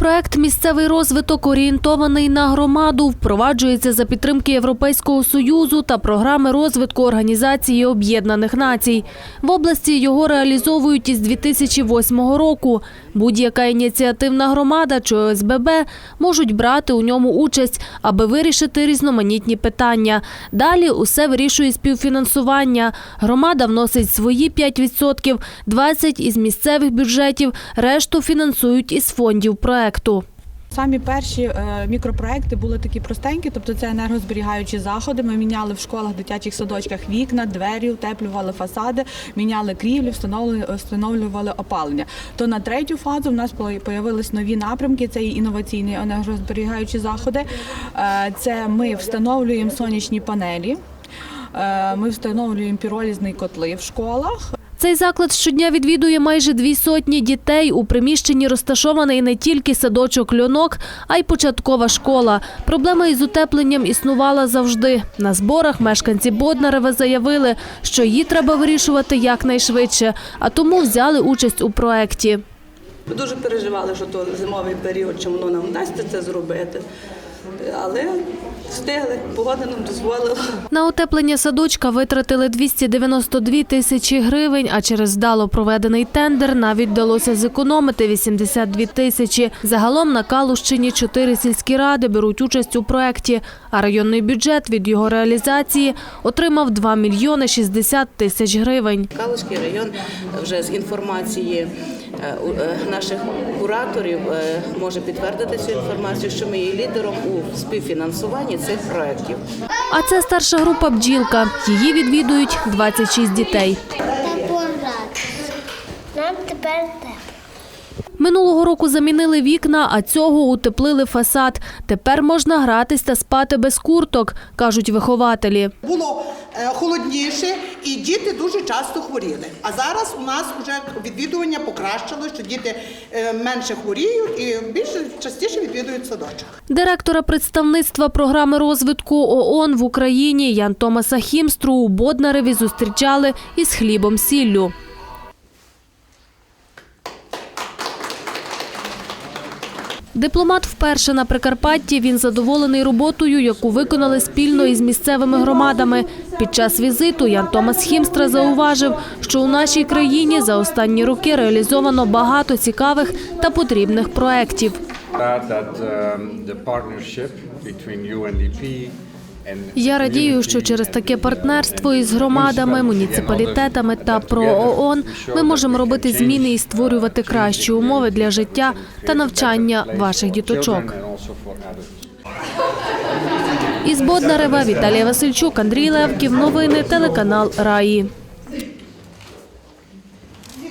Проект Місцевий розвиток орієнтований на громаду впроваджується за підтримки Європейського союзу та програми розвитку Організації Об'єднаних Націй. В області його реалізовують із 2008 року. Будь-яка ініціативна громада чи ОСББ можуть брати у ньому участь, аби вирішити різноманітні питання. Далі усе вирішує співфінансування. Громада вносить свої 5%, 20% із місцевих бюджетів, решту фінансують із фондів проекту. Самі перші е, мікропроекти були такі простенькі, тобто це енергозберігаючі заходи. Ми міняли в школах, дитячих садочках вікна, двері, утеплювали фасади, міняли крівлі, встановлювали, встановлювали опалення. То на третю фазу в нас з'явились нові напрямки. Це і інноваційні енергозберігаючі заходи. Е, Це ми встановлюємо сонячні панелі. е, Ми встановлюємо піролізні котли в школах. Цей заклад щодня відвідує майже дві сотні дітей. У приміщенні розташований не тільки садочок льонок, а й початкова школа. Проблема із утепленням існувала завжди. На зборах мешканці Боднарева заявили, що її треба вирішувати якнайшвидше, а тому взяли участь у проекті. Ми дуже переживали, що то зимовий період, чи воно нам вдасться це зробити. Але встигли, погода нам дозволила. На утеплення садочка витратили 292 тисячі гривень, а через вдало проведений тендер навіть вдалося зекономити 82 тисячі. Загалом на Калущині чотири сільські ради беруть участь у проєкті, а районний бюджет від його реалізації отримав 2 мільйони 60 тисяч гривень. Калузький район вже з інформації е, у- е, наших кураторів е, може підтвердити цю інформацію, що ми є лідером у співфінансуванні цих проєктів. А це старша група бджілка. Її відвідують 26 дітей. Нам тепер тепло. Минулого року замінили вікна, а цього утеплили фасад. Тепер можна гратись та спати без курток, кажуть вихователі. Було е, холодніше і діти дуже часто хворіли. А зараз у нас вже відвідування покращило, що діти е, менше хворіють і більше частіше відвідують садочок. Директора представництва програми розвитку ООН в Україні Ян Томаса Хімстру у Боднареві зустрічали із хлібом сіллю. Дипломат вперше на Прикарпатті. Він задоволений роботою, яку виконали спільно із місцевими громадами. Під час візиту Ян Томас Хімстра зауважив, що у нашій країні за останні роки реалізовано багато цікавих та потрібних проєктів. Я радію, що через таке партнерство із громадами, муніципалітетами та про ООН ми можемо робити зміни і створювати кращі умови для життя та навчання ваших діточок. Із Боднарева Віталія Васильчук, Андрій Левків. Новини телеканал Раї.